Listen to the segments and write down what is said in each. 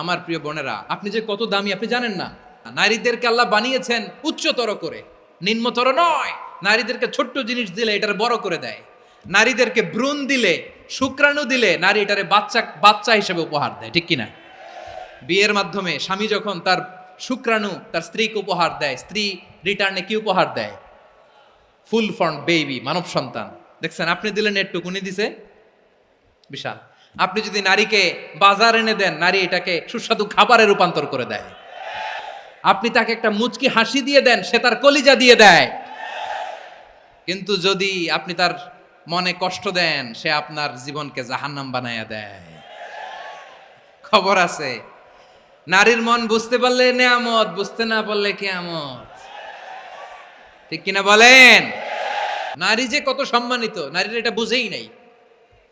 আমার প্রিয় বোনেরা, আপনি যে কত দামি, আপনি জানেন না? নারীদেরকে আল্লাহ বানিয়েছেন উচ্চতর করে, নিম্নতর নয়। নারীদেরকে ছোট্ট জিনিস দিলে এটার বড় করে দেয়। নারীদেরকে ভ্রূণ দিলে, শুক্রাণু দিলে নারী এটারে বাচ্চা বাচ্চা হিসেবে উপহার দেয়, ঠিক কিনা? বিয়ের মাধ্যমে স্বামী যখন তার শুক্রাণু, তার স্ত্রীকে উপহার দেয়, স্ত্রী রিটার্নে কি উপহার দেয়? ফুল ফর্ম, বেবি, মানব সন্তান। দেখছেন, আপনি দিলেন একটু উনি দিছে? বিশাল। আপনি যদি নারীকে বাজার এনে দেন, নারী এটাকে সুস্বাদু খাবারে রূপান্তর করে দেয়। আপনি তাকে একটা মুচকি হাসি দিয়ে দেন, সে তার কলিজা দিয়ে দেয়। কিন্তু যদি আপনি তার মনে কষ্ট দেন, সে আপনার জীবনকে জাহান্নাম বানাইয়া দেয়। খবর আছে, নারীর মন বুঝতে পারলে নেয়ামত, বুঝতে না পারলে কেয়ামত। ঠিক কিনা বলেন? নারী যে কত সম্মানিত, নারীর এটা বুঝেই নাই।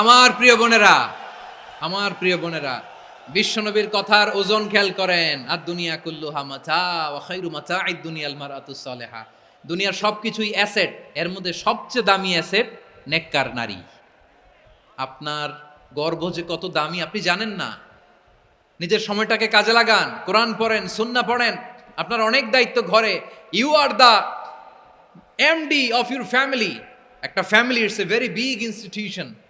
আমার প্রিয় বোনেরা, আমার প্রিয় বোনেরা বিশ্বনবীর কথার ওজন খেয়াল করেন। আর দুনিয়া কুল্লু হামাচা ও খাইরু মাচা আই দুনিয়াল মারাতু সালেহা। দুনিয়ার সবকিছুই অ্যাসেট, এর মধ্যে সবচেয়ে দামি অ্যাসেট নেককার নারী। আপনার গর্ব যে কত দামি, আপনি জানেন না। নিজের সময়টাকে কাজে লাগান, কোরআন পড়েন, সুন্না পড়েন, আপনার অনেক দায়িত্ব ঘরে। You are the MD of your family একটা family it's a very big institution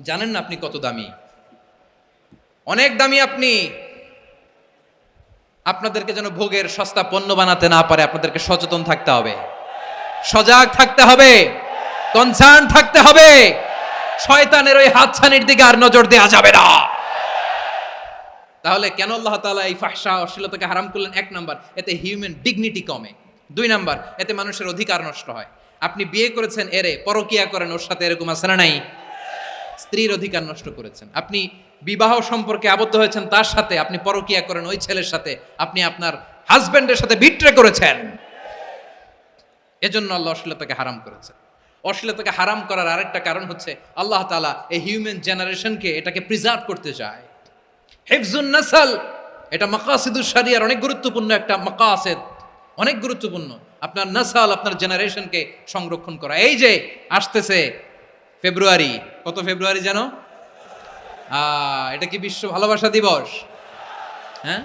জানেন না আপনি কত দামি? অনেক দামি আপনি। আপনাদেরকে যেন ভোগের সস্তা পণ্য বানাতে না পারে, আপনাদেরকে সচেতন থাকতে হবে। সজাগ থাকতে হবে। কনসার্ন থাকতে হবে। শয়তানের ওই হাতছানির দিকে আর নজর দেওয়া যাবে না। তাহলে কেন আল্লাহ তাআলা এই ফাহশা, অশ্লীলতাকে হারাম করলেন? এক নাম্বার, এতে হিউম্যান ডিগনিটি কমে। দুই নাম্বার, এতে মানুষের অধিকার নষ্ট হয়। আপনি বিয়ে করেছেন, এরে পরকিয়া করেন, ওর সাথে এরকম আছে না নাই? স্ত্রীর অধিকার নষ্ট করেছেন। আপনি বিবাহ সম্পর্কে আবদ্ধ হয়েছেন, তার সাথে আপনি পরকিয়া করেন, ওই ছেলের সাথে আপনি আপনার হাজবেন্ডের সাথে বিট্রে করেছেন। এজন্য আল্লাহ অশ্লীলতাকে হারাম করেছেন। অশ্লীলতাকে হারাম করার আরেকটা কারণ হচ্ছে আল্লাহ তালা এই হিউম্যান জেনারেশনকে এটাকে প্রিজার্ভ করতে চায়। হেফজুন নাসাল, এটা মাকাসিদুল শরিয়ার অনেক গুরুত্বপূর্ণ একটা মাকাসেদ। অনেক গুরুত্বপূর্ণ। আপনার নাসাল, আপনার জেনারেশনকে সংরক্ষণ করা। এই যে, আসতেছে ফেব্রুয়ারি কত ফেব্রুয়ারি যেন এটা কি বিশ্ব ভালোবাসা দিবস? হ্যাঁ?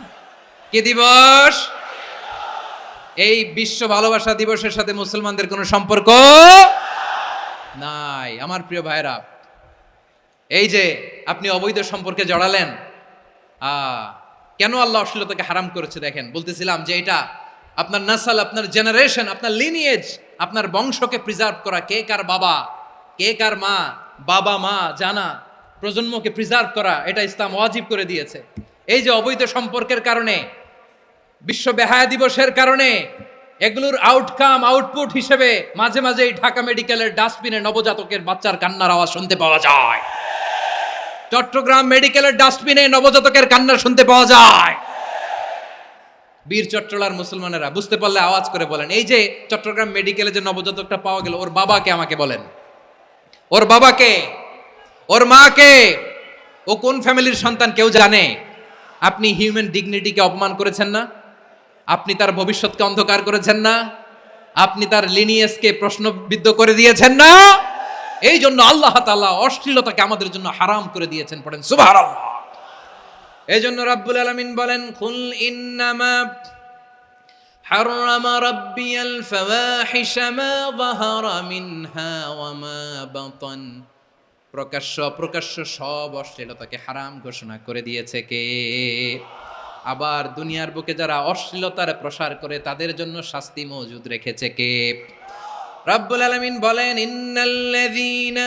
কি দিবস? এই বিশ্ব ভালোবাসা দিবসের সাথে মুসলমানদের কোনো সম্পর্ক নাই। আমার প্রিয় ভাইরা এই যে আপনি অবৈধ সম্পর্কে জড়ালেন কেন আল্লাহ অশ্লীলতাকে হারাম করেছে দেখেন? বলতেছিলাম যে এটা আপনার নাসাল, আপনার জেনারেশন আপনার লিনিয়েজ আপনার বংশকে প্রিজার্ভ করা কে কার বাবা, কে কার মা বাবা, মা, জানা, প্রজন্মকে প্রিজার্ভ করা, এটা ইসলাম ওয়াজিব করে দিয়েছে। এই যে অবৈধ সম্পর্কের কারণে, বিশ্ব বেহায়া দিবসের কারণে, এগুলোর আউটকাম আউটপুট হিসেবে মাঝে মাঝে ঢাকা মেডিকেলের ডাস্টবিনে নবজাতকের বাচ্চার কান্নার আওয়াজ শুনতে পাওয়া যায়। চট্টগ্রাম মেডিকেলের ডাস্টবিনে নবজাতকের কান্না শুনতে পাওয়া যায়। বীর চট্টলার মুসলমানেরা, বুঝতে পারলে আওয়াজ করে বলেন, এই যে চট্টগ্রাম মেডিকেলে যে নবজাতকটা পাওয়া গেল, ওর বাবাকে আমাকে বলেন। ওর বাবাকে, ওর মাকে। ও কোন ফ্যামিলির সন্তান কেউ জানে? আপনি হিউম্যান ডিগনিটিকে অপমান করেছেন না? আপনি তার ভবিষ্যৎকে অন্ধকার করেছেন না? আপনি তার লিনিয়েসকে প্রশ্নবিদ্ধ করে দিয়েছেন না? এই জন্য আল্লাহ তাআলা অশ্লীলতাকে আমাদের জন্য হারাম করে দিয়েছেন, পড়েন সুবহানাল্লাহ। এই জন্য রাব্বুল আলামিন বলেন, কুল ইন্নামা حرم ربي الفواحش ما ظهر منها وما بطن প্রকাশ্য প্রকাশ্য সব অশ্লীলতাকে হারাম ঘোষণা করে দিয়েছে কে আবার দুনিয়ার বুকে যারা অশ্লীলতার প্রসার করে তাদের জন্য শাস্তি মজুদ রেখেছে কে রব্বুল আলামিন বলেন ইন্নাল্লাযীনা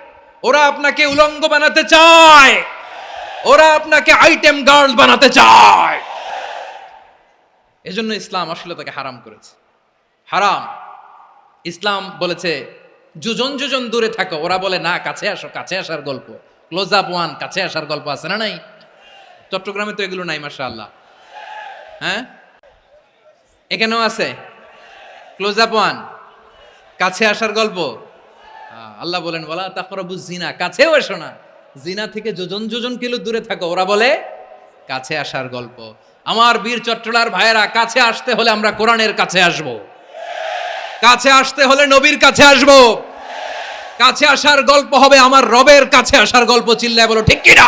ওরা আপনাকে উলঙ্গ বানাতে চায়। ওরা আপনাকে আইটেম গার্ল বানাতে চায়। এজন্য ইসলাম অশ্লীলতাকে হারাম করেছে। হারাম। ইসলাম বলেছে, যোজন যোজন দূরে থাকো। ওরা বলে, না, কাছে আসো, কাছে আসার গল্প। ক্লোজ আপ ওয়ান কাছে আসার গল্প আছে না নাই? চট্টগ্রামে তো এগুলো নাই মাসা আল্লাহ হ্যাঁ? এখানেও আছে। ক্লোজ আপ ওয়ান কাছে আসার গল্প। আল্লাহ বলেন বলা তাকরাবু জিনা কাছেও এসো না। জিনা থেকে যোজন যোজন কিলো দূরে থাকো। ওরা বলে, কাছে আসার গল্প। আমার বীর চট্টলার ভাইয়েরা, কাছে আসতে হলে আমরা কোরআনের কাছে আসব। কাছে আসতে হলে নবীর কাছে আসব। কাছে আসার গল্প হবে আমার রবের কাছে আসার গল্প চিল্লায় বলো, ঠিক কিনা?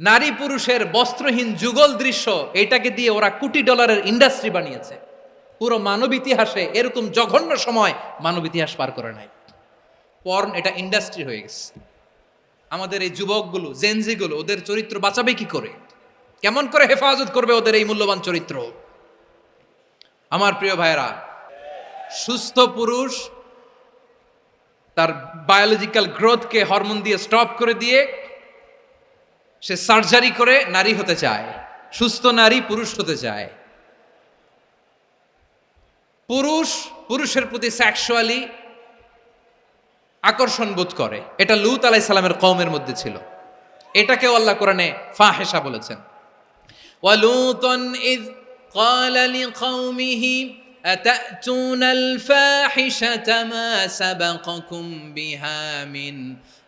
নারী পুরুষের বস্ত্রহীন যুগল দৃশ্য, এটাকে দিয়ে ওরা কোটি ডলারের ইন্ডাস্ট্রি বানিয়েছে। পুরো মানব ইতিহাসে এরকম জঘন্য সময় মানব ইতিহাস পার করে নাই। পর্ন এটা ইন্ডাস্ট্রি হয়ে গেছে। আমাদের এই যুবকগুলো জেনজিগুলো ওদের চরিত্র বাঁচাবে কি করে? কেমন করে হেফাজত করবে ওদের এই মূল্যবান চরিত্র? আমার প্রিয় ভাইরা সুস্থ পুরুষ তার বায়োলজিক্যাল গ্রোথকে হরমোন দিয়ে স্টপ করে দিয়ে সে সার্জারি করে নারী হতে চায় সুস্থ নারী পুরুষ হতে চায় পুরুষ পুরুষের প্রতি সেক্সুয়ালি আকর্ষণ বোধ করে এটা লুত আলাই সালামের কওমের মধ্যে ছিল এটাকেও আল্লাহ কোরআনে ফাহেসা বলেছেন ওয়ালুতন ইজ قال لقومه أتأتون الفاحشة ما سبقكم بها من